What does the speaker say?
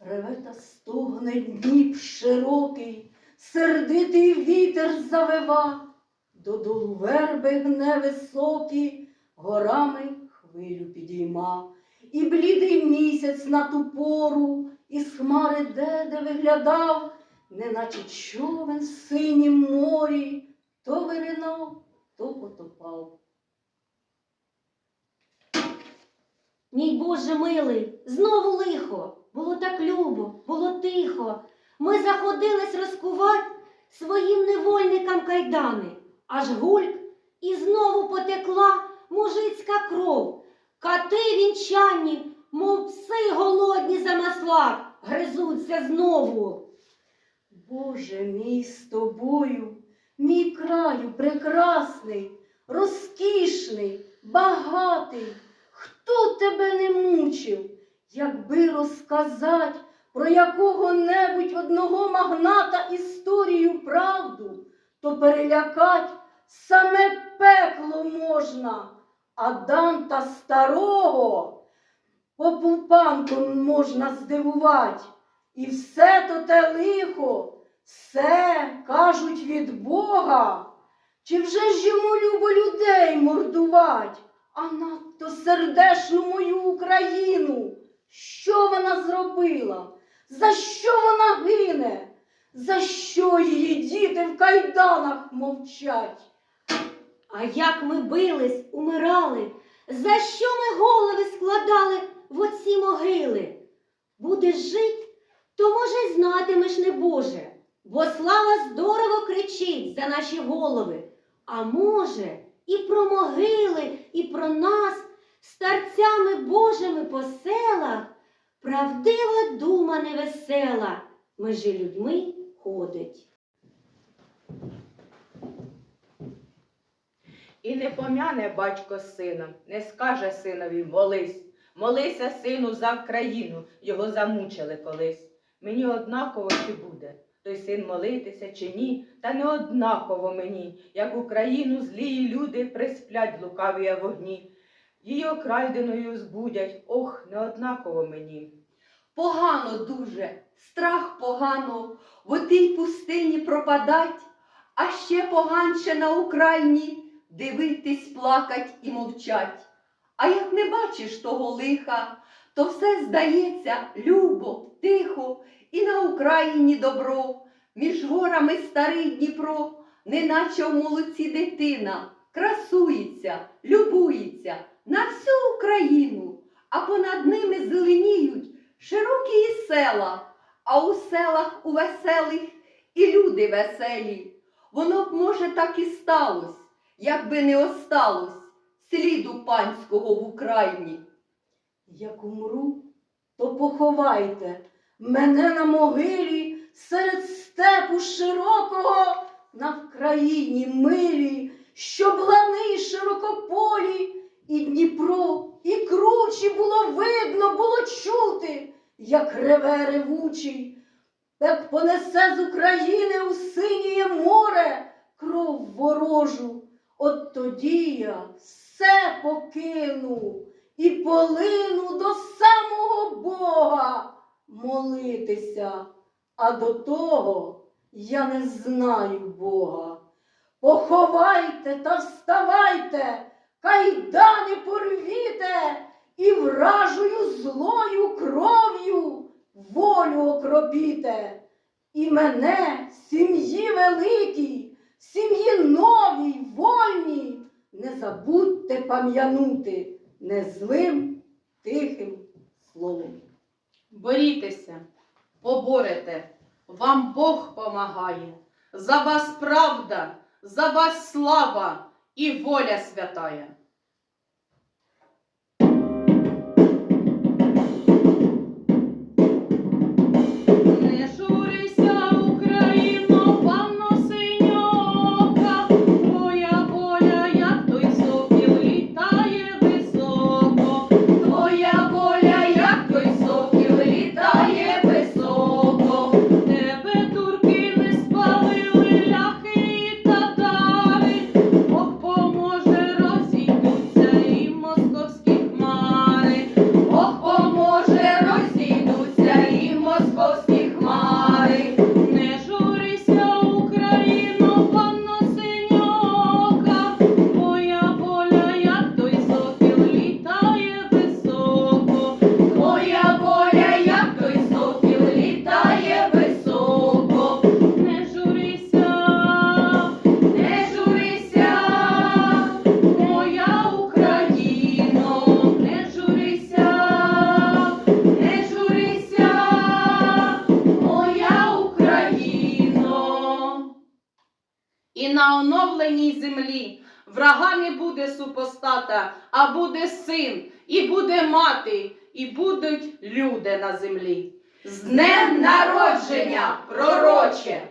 Реве та стогне Дніп широкий, сердитий вітер завива, додолу верби гне високі, горами хвилю підійма. І блідий місяць на ту пору, із хмари де-де виглядав, неначе човен в синім морі, то виринав, то потопав. Мій Боже милий, знову лихо. Було так любо, було тихо. Ми заходились розкувати своїм невольникам кайдани. Аж гульк і знову потекла мужицька кров. Кати вінчанні, мов пси голодні за маслак, гризуться знову. Боже мій з тобою, мій краю прекрасний, розкішний, багатий. Хто тебе не мучив, якби розказать про якого-небудь одного магната історію правду, то перелякать саме пекло можна, а Данта старого попупанком можна здивувати. І все то те лихо, все кажуть від Бога. Чи вже ж йому любо людей мордувать, а надто сердешну мою Україну? Що вона зробила? За що вона гине? За що її діти в кайданах мовчать? А як ми бились, умирали, за що ми голови складали в оці могили? Будеш жить, то може й знатимеш не Боже, бо слава здорово кричить за наші голови. А може, і про могили, і про нас, старцями Божими по селах, правдива дума невесела, межі людьми ходить. І не пом'яне батько з сином, не скаже синові молись. Молися, сину, за Вкраїну, його замучили колись. Мені однаково чи буде, той син молитися чи ні, та не однаково мені, як Україну злії люди присплять лукаві вогні. Її окрайденою збудять, ох, не однаково мені. Погано дуже, страх погано, в отій пустині пропадать, а ще поганше на Україні дивитись, плакать і мовчать. А як не бачиш того лиха, то все здається любо, тихо, і на Україні добро, між горами старий Дніпро, неначе в молодці дитина, красується, любується на всю Україну, а понад ними зеленіють широкі села, а у селах у веселих і люди веселі. Воно б, може, так і сталось, якби не осталось сліду панського в Україні. Як умру, то поховайте мене на могилі серед степу широкого на Вкраїні милі, що блани широкополі, і Дніпро, і кручі було видно, було чути, як реве ревучий, як понесе з України у синє море кров ворожу. От тоді я все покину і полину до самого Бога молитися, а до того я не знаю Бога. Поховайте та вставайте, кайдани порвіте і вражою злою кров'ю волю окропіте. І мене, сім'ї великій, сім'ї новій, вольній, не забудьте пам'янути незлим тихим словом. Борітеся, поборете, вам Бог помагає. За вас правда, за вас слава і воля святая. На оновленій землі. Врага не буде супостата, а буде син, і буде мати, і будуть люди на землі. З днем народження, пророче!